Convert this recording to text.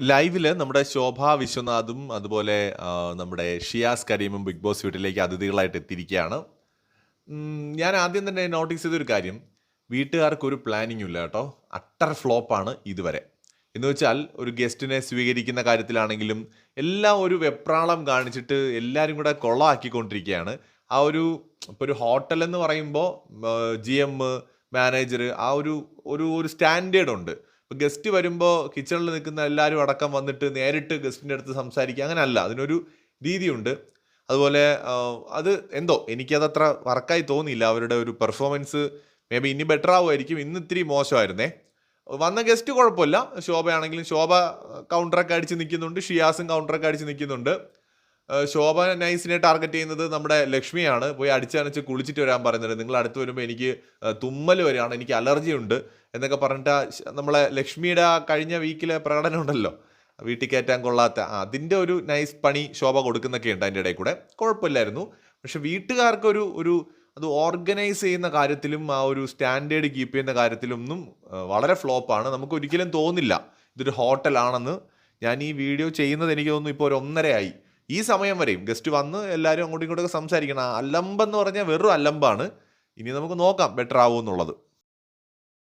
ലൈവിൽ നമ്മുടെ ശോഭ വിശ്വനാഥും അതുപോലെ നമ്മുടെ ഷിയാസ് കരീമും ബിഗ് ബോസ് വീട്ടിലേക്ക് അതിഥികളായിട്ട് എത്തിയിരിക്കുകയാണ്. ഞാൻ ആദ്യം തന്നെ നോട്ടീസ് ചെയ്തൊരു കാര്യം. വീട്ടുകാർക്ക് ഒരു പ്ലാനിങ്ങും ഇല്ല കേട്ടോ. അട്ടർ ഫ്ലോപ്പാണ് ഇതുവരെ. എന്ന് വെച്ചാൽ ഒരു ഗസ്റ്റിനെ സ്വീകരിക്കുന്ന കാര്യത്തിലാണെങ്കിലും എല്ലാം ഒരു വെപ്രാളം കാണിച്ചിട്ട് എല്ലാവരും കൂടെ കൊള്ളാക്കിക്കൊണ്ടിരിക്കുകയാണ് ആ ഒരു ഇപ്പോൾ ഒരു ഹോട്ടൽ എന്ന് പറയുമ്പോൾ ജി എം മാനേജർ ആ ഒരു ഒരു ഒരു സ്റ്റാൻഡേർഡ് ഉണ്ട്. ഗസ്റ്റ് വരുമ്പോൾ കിച്ചണിൽ നിൽക്കുന്ന എല്ലാവരും അടക്കം വന്നിട്ട് നേരിട്ട് ഗസ്റ്റിന്റെ അടുത്ത് സംസാരിക്കുക അങ്ങനെയല്ല അതിനൊരു രീതിയുണ്ട്. അതുപോലെ അത് എന്തോ എനിക്കതത്ര വർക്കായി തോന്നിയില്ല. അവരുടെ ഒരു പെർഫോമൻസ് മേ ബി ഇനി ബെറ്റർ ആവുമായിരിക്കും. ഇന്ന് ഇത്തിരി മോശമായിരുന്നേ. വന്ന ഗസ്റ്റ് കുഴപ്പമില്ല. ശോഭയാണെങ്കിലും ശോഭ കൗണ്ടറൊക്കെ അടിച്ച് നിൽക്കുന്നുണ്ട്. ഷിയാസും കൗണ്ടറൊക്കെ അടിച്ച് നിൽക്കുന്നുണ്ട്. ശോഭ നൈസിനെ ടാർഗറ്റ് ചെയ്യുന്നത് നമ്മുടെ ലക്ഷ്മിയാണ്. പോയി അടിച്ചണച്ച് കുളിച്ചിട്ട് വരാൻ പറയുന്നുണ്ട്. നിങ്ങൾ അടുത്ത് വരുമ്പോൾ എനിക്ക് തുമ്മൽ വരികയാണ് എനിക്ക് അലർജി ഉണ്ട് എന്നൊക്കെ പറഞ്ഞിട്ട് നമ്മളെ ലക്ഷ്മിയുടെ ആ കഴിഞ്ഞ വീക്കിലെ പ്രകടനം ഉണ്ടല്ലോ. വീട്ടിൽ കയറ്റാൻ കൊള്ളാത്ത അതിന്റെ ഒരു നൈസ് പണി ശോഭ കൊടുക്കുന്നൊക്കെ ഉണ്ട് അതിന്റെ ഇടയിൽ കൂടെ. കുഴപ്പമില്ലായിരുന്നു. പക്ഷെ വീട്ടുകാർക്കൊരു ഒരു അത് ഓർഗനൈസ് ചെയ്യുന്ന കാര്യത്തിലും ആ ഒരു സ്റ്റാൻഡേർഡ് കീപ്പ് ചെയ്യുന്ന കാര്യത്തിലൊന്നും ആ, വളരെ ഫ്ലോപ്പാണ് നമുക്ക് ഒരിക്കലും തോന്നില്ല. ഇതൊരു ഹോട്ടലാണെന്ന് ഞാൻ ഈ വീഡിയോ ചെയ്യുന്നത് എനിക്ക് തോന്നുന്നു ഇപ്പോൾ ഒരു ഒന്നരയായി. ഈ സമയം വരെയും ഗസ്റ്റ് വന്ന് എല്ലാവരും അങ്ങോട്ടും ഇങ്ങോട്ടൊക്കെ സംസാരിക്കണം. അലമ്പെന്ന് പറഞ്ഞാൽ വെറും അലമ്പാണ്. ഇനി നമുക്ക് നോക്കാം ബെറ്റർ ആവുമെന്നുള്ളത്.